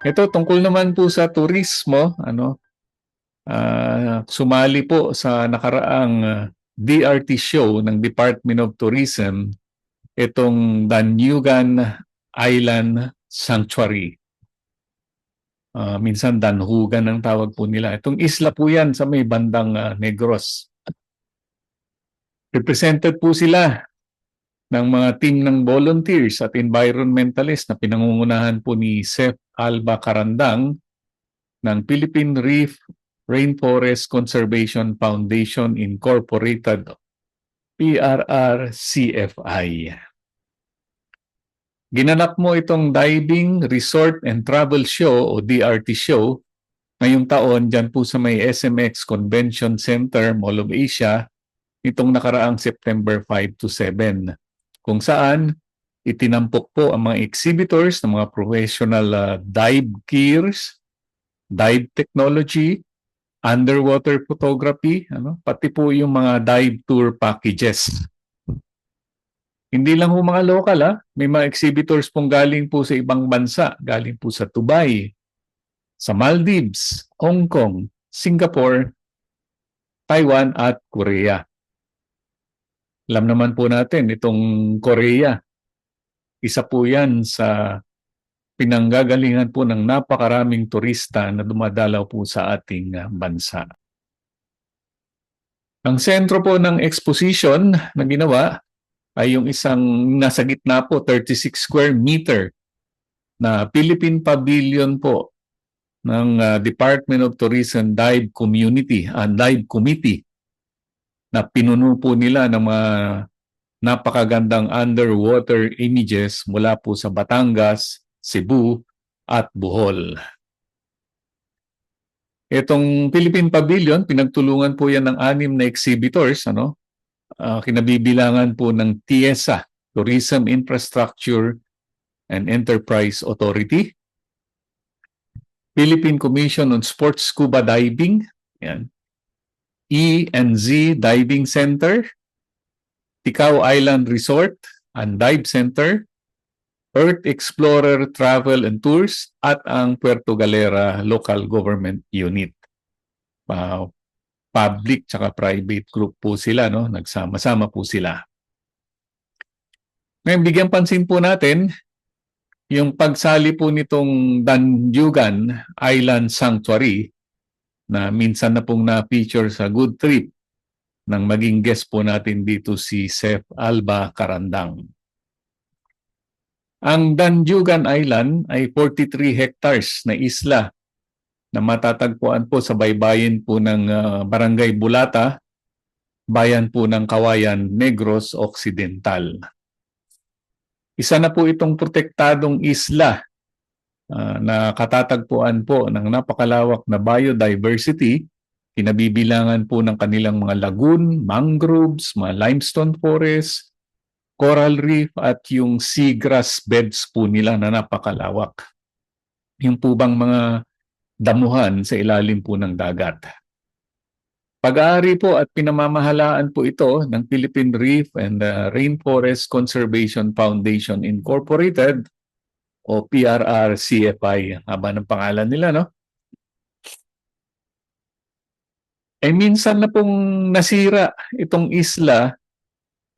Ito tungkol naman po sa turismo, ano? ah, sumali po sa nakaraang ah, DRT show ng Department of Tourism itong Danugan Island Sanctuary. Ah, minsan Danhugan ang tawag po nila. Itong isla po yan sa may bandang ah, Negros. Represented po sila ng mga team ng volunteers at environmentalists na pinangungunahan po ni Seth Alba Karandang ng Philippine Reef Rainforest Conservation Foundation Incorporated PRRCFI. Ginanap mo itong Diving Resort and Travel Show o DRT show ngayong taon dyan po sa may SMX Convention Center, Mall of Asia itong nakaraang September 5 to 7 kung saan itinampok po ang mga exhibitors ng mga professional uh, dive gears, dive technology, underwater photography, ano, pati po yung mga dive tour packages. Hindi lang po mga local ha, may mga exhibitors pong galing po sa ibang bansa, galing po sa Dubai, sa Maldives, Hong Kong, Singapore, Taiwan at Korea. Alam naman po natin itong Korea. Isa po yan sa pinanggagalingan po ng napakaraming turista na dumadalaw po sa ating ah, bansa. Ang sentro po ng exposition na ginawa ay yung isang nasa gitna po, 36 square meter na Philippine Pavilion po ng ah, Department of Tourism Dive Community, ah, Dive Committee na pinuno po nila ng mga napakagandang underwater images mula po sa Batangas, Cebu at Bohol. Itong Philippine Pavilion, pinagtulungan po yan ng anim na exhibitors, ano? Ah, kinabibilangan po ng TIESA, Tourism Infrastructure and Enterprise Authority, Philippine Commission on Sports Scuba Diving, yan. E&Z Diving Center, Ticao Island Resort and Dive Center, Earth Explorer Travel and Tours, at ang Puerto Galera Local Government Unit. Wow. Public tsaka private group po sila, no? Nagsama-sama po sila. Ngayon, bigyan pansin po natin yung pagsali po nitong Danjugan Island Sanctuary na minsan na pong na-feature sa Good Trip nang maging guest po natin dito si Seth Alba Karandang. Ang Danjugan Island ay 43 hectares na isla na matatagpuan po sa baybayin po ng ah, Barangay Bulata, bayan po ng Kawayan, Negros Occidental. Isa na po itong protektadong isla ah, na katatagpuan po ng napakalawak na biodiversity, kinabibilangan po ng kanilang mga lagoon, mangroves, mga limestone forest, coral reef at yung seagrass beds po nila na napakalawak. Yung po bang mga damuhan sa ilalim po ng dagat. Pag-aari po at pinamamahalaan po ito ng Philippine Reef and uh, Rainforest Conservation Foundation Incorporated o PRRCFI, haba ng pangalan nila, no? Eh minsan na pong nasira itong isla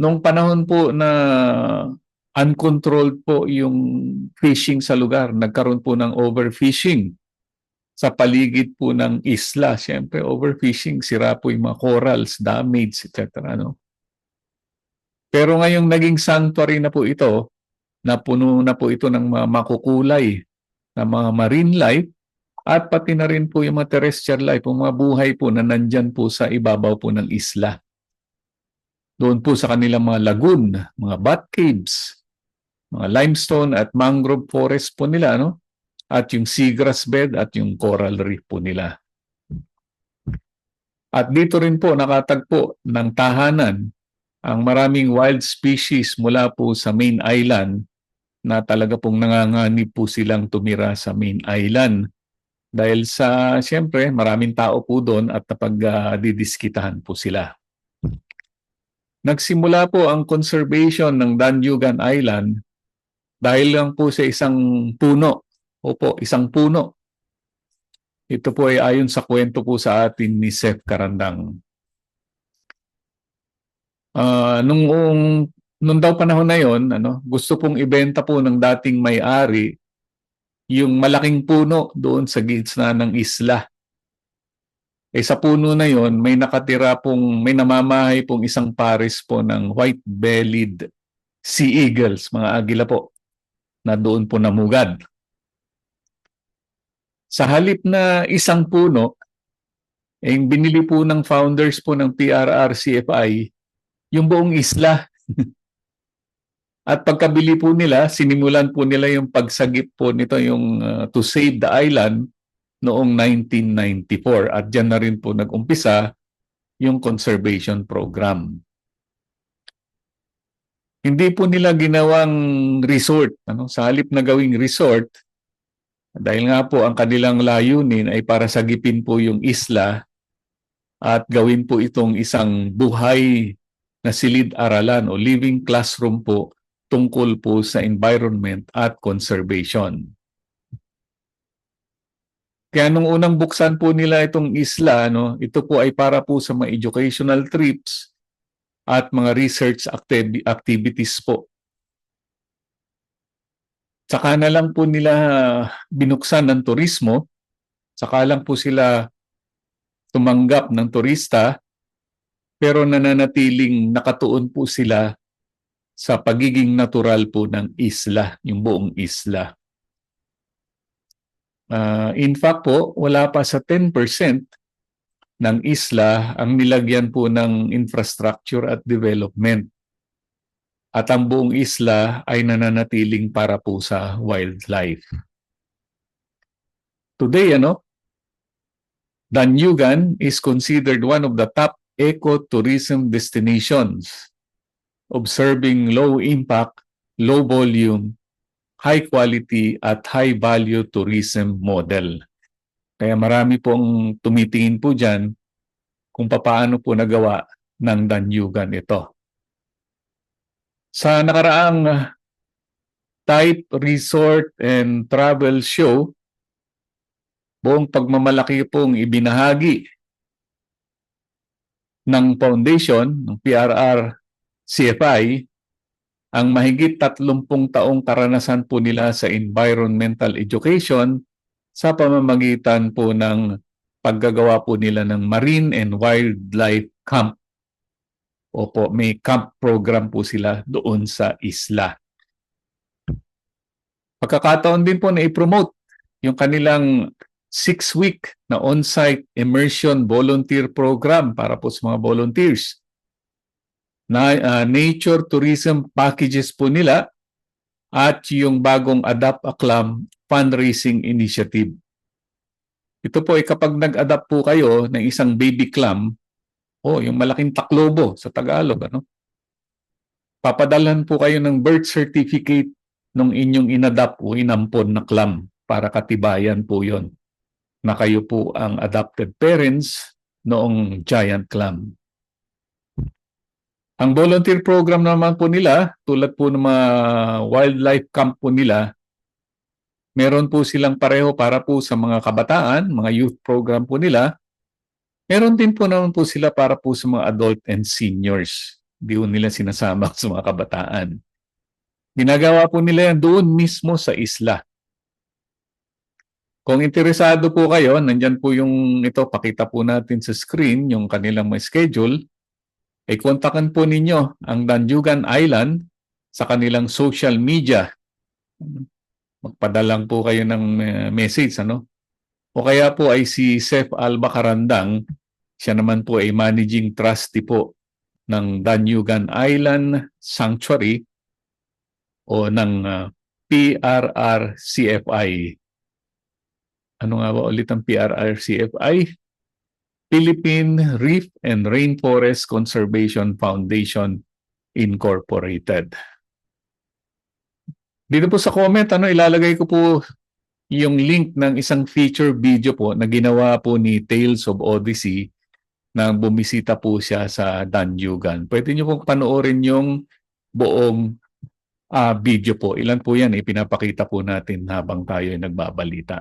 nung panahon po na uncontrolled po yung fishing sa lugar. Nagkaroon po ng overfishing sa paligid po ng isla. Siyempre, overfishing, sira po yung mga corals, damage, etc. No? Pero ngayong naging sanctuary na po ito, napuno na po ito ng mga makukulay na mga marine life at pati na rin po yung mga terrestrial life, yung mga buhay po na nandyan po sa ibabaw po ng isla. Doon po sa kanilang mga lagoon, mga bat caves, mga limestone at mangrove forest po nila, no? At yung seagrass bed at yung coral reef po nila. At dito rin po nakatagpo ng tahanan ang maraming wild species mula po sa main island na talaga pong nanganganib po silang tumira sa main island. Dahil sa, siyempre, maraming tao po doon at napag-didiskitahan po sila. Nagsimula po ang conservation ng Danyugan Island dahil lang po sa isang puno Opo, isang puno. Ito po ay ayon sa kwento po sa atin ni Seth Karandang. Ah, nung nung daw panahon na 'yon, ano, gusto pong ibenta po ng dating may-ari yung malaking puno doon sa gitna ng isla. Eh sa puno na 'yon, may nakatira pong may namamahay pong isang pares po ng white-bellied sea eagles, mga agila po, na doon po namugad. Sa halip na isang puno, eh, binili po ng founders po ng PRRCFI yung buong isla. At pagkabili po nila, sinimulan po nila yung pagsagip po nito yung uh, to save the island noong 1994 at diyan na rin po nag-umpisa yung conservation program. Hindi po nila ginawang resort, ano, sa halip na gawing resort, dahil nga po ang kanilang layunin ay para sagipin po yung isla at gawin po itong isang buhay na silid-aralan o living classroom po tungkol po sa environment at conservation. Kaya nung unang buksan po nila itong isla, no, ito po ay para po sa mga educational trips at mga research activ- activities po. Saka na lang po nila binuksan ng turismo, saka lang po sila tumanggap ng turista, pero nananatiling nakatuon po sila sa pagiging natural po ng isla, yung buong isla. Uh, in fact po, wala pa sa 10% ng isla ang nilagyan po ng infrastructure at development at ang buong isla ay nananatiling para po sa wildlife. Today, ano, Danyugan is considered one of the top ecotourism destinations, observing low impact, low volume, high quality at high value tourism model. Kaya marami pong tumitingin po dyan kung paano po nagawa ng Danyugan ito. Sa nakaraang type resort and travel show, buong pagmamalaki pong ibinahagi ng foundation, ng PRR CFI, ang mahigit 30 taong karanasan po nila sa environmental education sa pamamagitan po ng paggagawa po nila ng marine and wildlife camp Opo, may camp program po sila doon sa isla. Pagkakataon din po na i-promote yung kanilang six-week na on-site immersion volunteer program para po sa mga volunteers. Na uh, nature tourism packages po nila at yung bagong Adapt a Clam fundraising initiative. Ito po ay kapag nag-adapt po kayo ng isang baby clam, Oh, yung malaking taklobo sa Tagalog, ano? Papadalhan po kayo ng birth certificate nung inyong inadapt o inampon na clam para katibayan po yon na kayo po ang adopted parents noong giant clam. Ang volunteer program naman po nila, tulad po ng mga wildlife camp po nila, meron po silang pareho para po sa mga kabataan, mga youth program po nila, Meron din po naman po sila para po sa mga adult and seniors. Hindi po nila sinasama sa mga kabataan. Ginagawa po nila yan doon mismo sa isla. Kung interesado po kayo, nandyan po yung ito, pakita po natin sa screen yung kanilang schedule. Ay e kontakan po ninyo ang Danjugan Island sa kanilang social media. Magpadalang po kayo ng eh, message, ano? O kaya po ay si Seth Alba Karandang siya naman po ay managing trustee po ng Danyugan Island Sanctuary o ng uh, ah, PRRCFI. Ano nga ba ulit ang PRRCFI? Philippine Reef and Rainforest Conservation Foundation Incorporated. Dito po sa comment, ano, ilalagay ko po yung link ng isang feature video po na ginawa po ni Tales of Odyssey nang bumisita po siya sa Danyugan. Pwede niyo pong panoorin yung buong ah, video po. Ilan po yan? Ipinapakita po natin habang tayo ay nagbabalita.